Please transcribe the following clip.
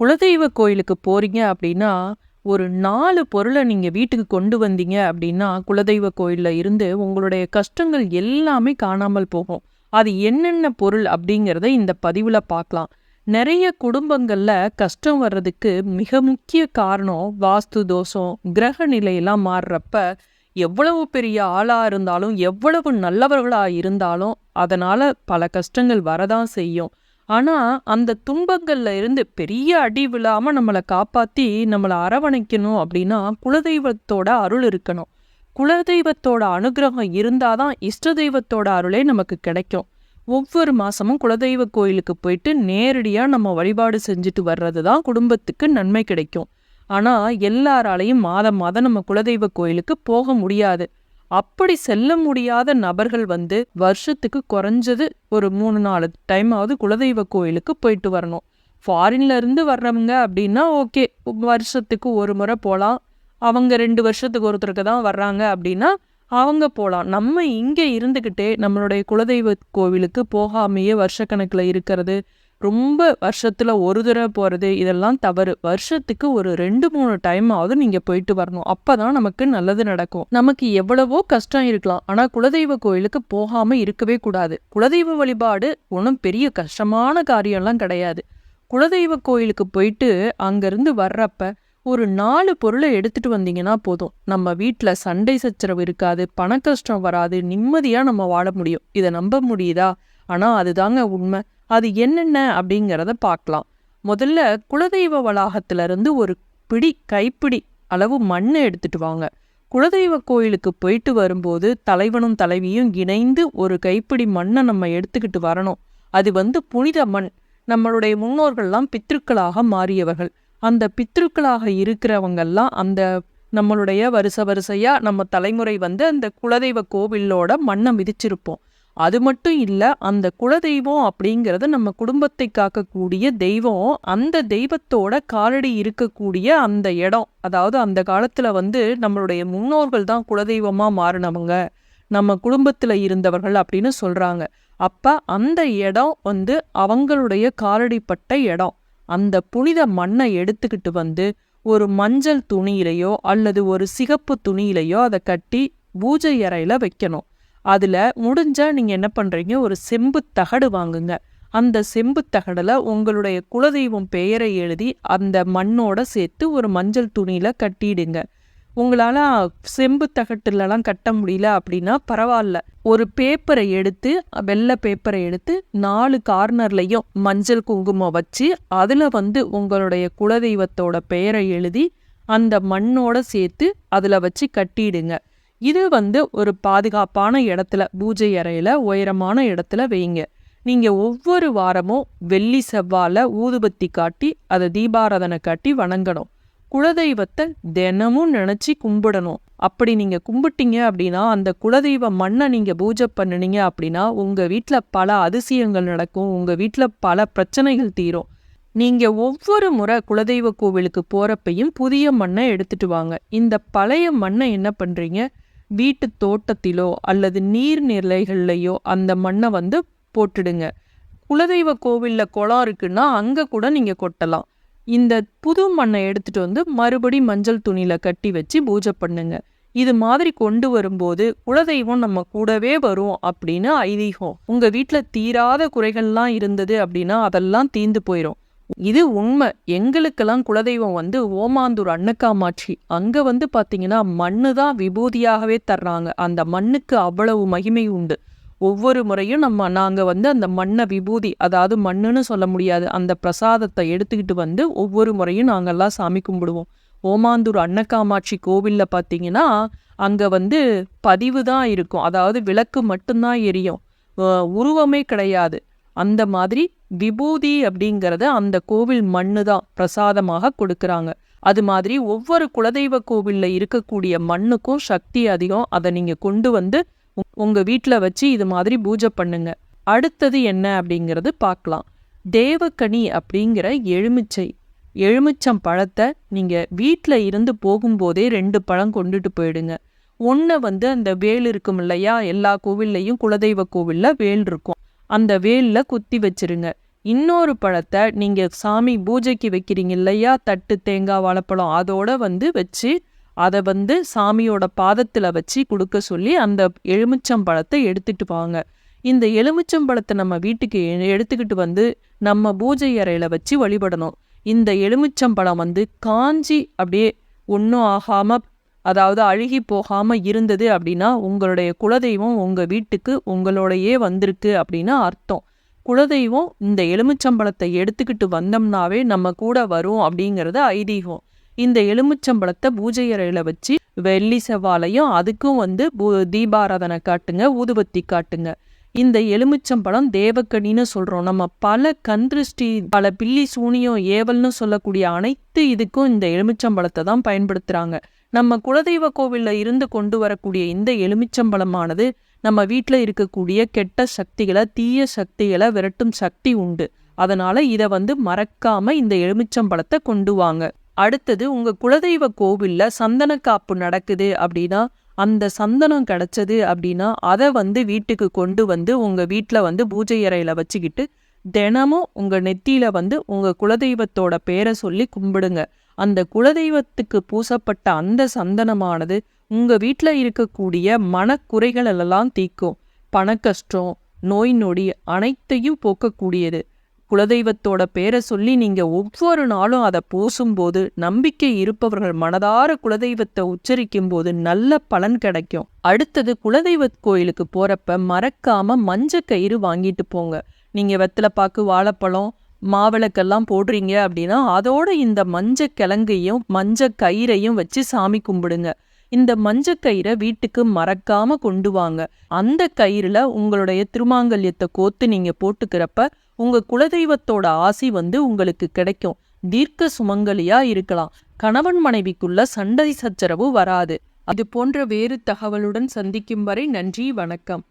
குலதெய்வ கோயிலுக்கு போகிறீங்க அப்படின்னா, ஒரு நாலு பொருளை நீங்கள் வீட்டுக்கு கொண்டு வந்தீங்க அப்படின்னா, குலதெய்வ கோயில்ல இருந்து உங்களுடைய கஷ்டங்கள் எல்லாமே காணாமல் போகும். அது என்னென்ன பொருள் அப்படிங்கிறத இந்த பதிவில் பார்க்கலாம். நிறைய குடும்பங்களில் கஷ்டம் வர்றதுக்கு மிக முக்கிய காரணம் வாஸ்து தோஷம், கிரக நிலையெல்லாம் மாறுறப்ப, எவ்வளவு பெரிய ஆளாக இருந்தாலும், எவ்வளவு நல்லவர்களாக இருந்தாலும், அதனால் பல கஷ்டங்கள் வரதான் செய்யும். ஆனால் அந்த துன்பங்களில் இருந்து பெரிய அடி விழாமல் நம்மளை காப்பாற்றி நம்மளை அரவணைக்கணும் அப்படின்னா, குலதெய்வத்தோட அருள் இருக்கணும். குலதெய்வத்தோட அனுகிரகம் இருந்தால் தான் இஷ்ட தெய்வத்தோட அருளே நமக்கு கிடைக்கும். ஒவ்வொரு மாதமும் குலதெய்வ கோயிலுக்கு போயிட்டு நேரடியாக நம்ம வழிபாடு செஞ்சுட்டு வர்றது தான் குடும்பத்துக்கு நன்மை கிடைக்கும். ஆனால் எல்லாராலையும் மாதம் மாதம் நம்ம குலதெய்வ கோயிலுக்கு போக முடியாது. அப்படி செல்ல முடியாத நபர்கள் வந்து வருஷத்துக்கு குறைஞ்சது ஒரு 3, 4 டைமாவது குலதெய்வ கோயிலுக்கு போயிட்டு வரணும். ஃபாரின்ல இருந்து வர்றவங்க அப்படின்னா ஓகே. வருஷத்துக்கு ஒரு முறை போகலாம் அவங்க ரெண்டு வருஷத்துக்கு ஒருத்தருக்கு தான் வர்றாங்க அப்படின்னா, அவங்க போகலாம் நம்ம இங்கே இருந்துக்கிட்டே நம்மளுடைய குலதெய்வ கோவிலுக்கு போகாமையே வருஷக்கணக்கில் இருக்கிறது, ரொம்ப வருஷத்தில் ஒரு தடவை போகிறது இதெல்லாம் தவறு. வருஷத்துக்கு ஒரு 2, 3 டைமாவது நீங்கள் போயிட்டு வரணும். அப்போ தான் நமக்கு நல்லது நடக்கும். நமக்கு எவ்வளவோ கஷ்டம் இருக்கலாம். ஆனால் குலதெய்வ கோயிலுக்கு போகாமல் இருக்கவே கூடாது. குலதெய்வ வழிபாடு ஒன்றும் பெரிய கஷ்டமான காரியம்லாம் கிடையாது. குலதெய்வ கோயிலுக்கு போயிட்டு அங்கேருந்து வர்றப்ப, ஒரு நாலு பொருளை எடுத்துட்டு வந்தீங்கன்னா போதும். நம்ம வீட்டில் சண்டை சச்சரவு இருக்காது, பண கஷ்டம் வராது, நிம்மதியாக நம்ம வாழ முடியும். இதை நம்ப முடியுதா? ஆனா, அதுதாங்க உண்மை அது என்னென்ன அப்படிங்கிறத பார்க்கலாம். முதல்ல குலதெய்வ வளாகத்துல இருந்து ஒரு பிடி கைப்பிடி அளவு மண்ண எடுத்துட்டு வாங்க. குலதெய்வ கோயிலுக்கு போயிட்டு வரும்போது தலைவனும் தலைவியும் இணைந்து ஒரு கைப்பிடி மண்ணை நம்ம எடுத்துக்கிட்டு வரணும். அது வந்து புனித மண். நம்மளுடைய முன்னோர்கள்லாம் பித்ருக்களாக மாறியவர்கள். அந்த பித்ருக்களாக இருக்கிறவங்கெல்லாம் அந்த நம்மளுடைய வருச வரிசையா நம்ம தலைமுறை வந்து அந்த குலதெய்வ கோவிலோட மண்ணை மிதிச்சிருப்போம். அது மட்டும் இல்லை அந்த குலதெய்வம் அப்படிங்கிறது நம்ம குடும்பத்தை காக்கக்கூடிய தெய்வம். அந்த தெய்வத்தோட காலடி இருக்கக்கூடிய அந்த இடம். அதாவது அந்த காலத்தில் வந்து நம்மளுடைய முன்னோர்கள் தான் குலதெய்வமாக மாறினவங்க நம்ம குடும்பத்தில் இருந்தவர்கள் அப்படின்னு சொல்கிறாங்க அப்போ அந்த இடம் வந்து அவங்களுடைய காலடிப்பட்ட இடம். அந்த புனித மண்ணை எடுத்துக்கிட்டு வந்து, ஒரு மஞ்சள் துணியிலையோ அல்லது ஒரு சிகப்பு துணியிலையோ அதை கட்டி பூஜை அறையில் வைக்கணும். அதில் முடிஞ்சால் நீங்கள் என்ன பண்ணுறீங்க ஒரு செம்பு தகடு வாங்குங்க. அந்த செம்பு தகடில் உங்களுடைய குலதெய்வம் பெயரை எழுதி, அந்த மண்ணோட சேர்த்து ஒரு மஞ்சள் துணியில் கட்டிடுங்க. உங்களால் செம்பு தகட்டுலலாம் கட்ட முடியல அப்படின்னா பரவாயில்ல ஒரு பேப்பரை எடுத்து வெள்ளை பேப்பரை எடுத்து நாலு கார்னர்லையும் மஞ்சள் குங்குமம் வச்சு, அதில் வந்து உங்களுடைய குலதெய்வத்தோட பெயரை எழுதி, அந்த மண்ணோட சேர்த்து அதில் வச்சு கட்டிடுங்க. இது வந்து ஒரு பாதுகாப்பான இடத்துல, பூஜை அறையில் உயரமான இடத்துல வைங்க. நீங்கள் ஒவ்வொரு வாரமும் வெள்ளி, செவ்வால ஊதுபத்தி காட்டி, அதை தீபாராதனை காட்டி வணங்கணும். குலதெய்வத்தை தினமும் நினச்சி கும்பிடணும். அப்படி நீங்கள் கும்பிட்டீங்க அப்படின்னா, அந்த குலதெய்வ மண்ணை நீங்கள் பூஜை பண்ணுனீங்க அப்படின்னா, உங்கள் வீட்டில் பல அதிசயங்கள் நடக்கும். உங்கள் வீட்டில் பல பிரச்சனைகள் தீரும். நீங்கள் ஒவ்வொரு முறை குலதெய்வ கோவிலுக்கு போகிறப்பையும் புதிய மண்ணை எடுத்துட்டு வாங்க. இந்த பழைய மண்ணை என்ன பண்ணுறீங்க வீட்டு தோட்டத்திலோ அல்லது நீர்நிலைகள்லயோ அந்த மண்ணை வந்து போட்டுடுங்க. குலதெய்வ கோவிலில் குளம் இருக்குன்னா, அங்கே கூட நீங்கள் கொட்டலாம். இந்த புது மண்ணை எடுத்துட்டு வந்து மறுபடி மஞ்சள் துணியில கட்டி வச்சு பூஜை பண்ணுங்க. இது மாதிரி கொண்டு வரும்போது, குலதெய்வம் நம்ம கூடவே வரும் அப்படின்னு ஐதீகம். உங்கள் வீட்டில் தீராத குறைகள்லாம் இருந்தது அப்படின்னா, அதெல்லாம் தீர்ந்து போயிடும் இது உண்மை எங்களுக்கெல்லாம் குலதெய்வம் வந்து ஓமாந்தூர் அன்னக்காமாட்சி அங்கே வந்து பார்த்தீங்கன்னா, மண்ணு தான் விபூதியாகவே தர்றாங்க. அந்த மண்ணுக்கு அவ்வளவு மகிமை உண்டு. ஒவ்வொரு முறையும் நம்ம நாங்கள் வந்து அந்த மண்ணை விபூதி, அதாவது மண்ணுன்னு சொல்ல முடியாது. அந்த பிரசாதத்தை எடுத்துக்கிட்டு வந்து ஒவ்வொரு முறையும் நாங்கள்லாம் சாமி கும்பிடுவோம். ஓமாந்தூர் அன்னக்காமாட்சி கோவில்ல பார்த்தீங்கன்னா, அங்கே வந்து பதிவு தான் இருக்கும். அதாவது விளக்கு மட்டும்தான் எரியும். உருவமே கிடையாது. அந்த மாதிரி விபூதி அப்படிங்கிறத அந்த கோவில் மண்ணு தான் பிரசாதமாக கொடுக்குறாங்க. அது மாதிரி ஒவ்வொரு குலதெய்வ கோவில்ல இருக்கக்கூடிய மண்ணுக்கும் சக்தி அதிகம். அத நீங்க கொண்டு வந்து உங்க வீட்டில் வச்சு இது மாதிரி பூஜை பண்ணுங்க. அடுத்தது என்ன அப்படிங்கிறது பார்க்கலாம். தேவக்கனி அப்படிங்கிற எலுமிச்சை. எலுமிச்சம் பழத்த நீங்க வீட்டில் இருந்து போகும்போதே ரெண்டு பழம் கொண்டுட்டு போயிடுங்க. ஒண்ண வந்து அந்த வேல் இருக்கும் இல்லையா? எல்லா கோவில்லயும் குலதெய்வ கோவில்ல வேல் இருக்கும். அந்த வேல்ல குத்தி வச்சிருங்க. இன்னொரு பழத்தை நீங்கள் சாமி பூஜைக்கு வைக்கிறீங்க இல்லையா? தட்டு தேங்காய் வாழைப்பழம் அதோட வந்து வச்சு அதை வந்து சாமியோட பாதத்தில் வச்சு கொடுக்க சொல்லி அந்த எலுமிச்சம்பழத்தை எடுத்துட்டு வாங்க. இந்த எலுமிச்சம்பழத்தை நம்ம வீட்டுக்கு எடுத்துக்கிட்டு வந்து நம்ம பூஜை அறையில் வச்சு வழிபடணும். இந்த எலுமிச்சம்பழம் வந்து காஞ்சி அப்படியே ஒன்றும் ஆகாமல் அதாவது அழுகி போகாமல் இருந்தது அப்படின்னா உங்களுடைய குலதெய்வம் உங்கள் வீட்டுக்கு உங்களோடையே வந்திருக்கு அப்படின்னு அர்த்தம். குலதெய்வம் இந்த எலுமிச்சம்பழத்தை எடுத்துக்கிட்டு வந்தோம்னாவே நம்ம கூட வரும் அப்படிங்கிறது ஐதீகம். இந்த எலுமிச்சம்பழத்தை பூஜை அறையில் வச்சு வெள்ளி செவ்வாலையும் அதுக்கும் வந்து பூ- தீபாராதனை காட்டுங்க ஊதுபத்தி காட்டுங்க. இந்த எலுமிச்சம்பழம் தேவக்கனின்னு சொல்கிறோம் நம்ம பல கந்திருஷ்டி பல பில்லி சூனியம் ஏவல்னு சொல்லக்கூடிய அனைத்து இதுக்கும் இந்த எலுமிச்சம்பழத்தை தான் பயன்படுத்துகிறாங்க நம்ம குலதெய்வ கோவில்ல இருந்து கொண்டு வரக்கூடிய இந்த எலுமிச்சம்பழமானது நம்ம வீட்டில் இருக்கக்கூடிய கெட்ட சக்திகளை தீய சக்திகளை விரட்டும் சக்தி உண்டு. அதனால இதை வந்து மறக்காம இந்த எலுமிச்சம்பழத்தை கொண்டு வாங்க. அடுத்தது உங்க குலதெய்வ கோவில்ல சந்தன காப்பு நடக்குது அப்படின்னா அந்த சந்தனம் கிடைச்சது அப்படின்னா அதை வந்து வீட்டுக்கு கொண்டு வந்து உங்க வீட்டில் வந்து பூஜை அறையில வச்சுக்கிட்டு தினமும் உங்க நெத்தியில் வந்து உங்க குலதெய்வத்தோட பேரை சொல்லி கும்பிடுங்க. அந்த குலதெய்வத்துக்கு பூசப்பட்ட அந்த சந்தனமானது உங்க வீட்டில் இருக்கக்கூடிய மனக்குறைகளெல்லாம் தீக்கும் பணக்கஷ்டம் நோய் நொடி அனைத்தையும் போக்கக்கூடியது. குலதெய்வத்தோட பேரை சொல்லி நீங்க ஒவ்வொரு நாளும் அதை பூசும்போது நம்பிக்கை இருப்பவர்கள் மனதார குலதெய்வத்தை உச்சரிக்கும் போது நல்ல பலன் கிடைக்கும். அடுத்தது குலதெய்வ கோயிலுக்கு போறப்ப மறக்காம மஞ்ச கயிறு வாங்கிட்டு போங்க. நீங்க வெத்தலைப்பாக்கு வாழைப்பழம் மாவிளக்கெல்லாம் போடுறீங்க அப்படின்னா அதோட இந்த மஞ்ச கிழங்கையும் மஞ்ச கயிறையும் வச்சு சாமி கும்பிடுங்க. இந்த மஞ்ச கயிறை வீட்டுக்கு மறக்காம கொண்டு வாங்க. அந்த கயிறுல உங்களுடைய திருமாங்கல்யத்தை கோத்து நீங்க போட்டுக்கிறப்ப உங்க குலதெய்வத்தோட ஆசி வந்து உங்களுக்கு கிடைக்கும். தீர்க்க சுமங்கலியா இருக்கலாம். கணவன் மனைவிக்குள்ள சண்டை சச்சரவு வராது. அது போன்ற வேறு தகவலுடன் சந்திக்கும் வரை நன்றி வணக்கம்.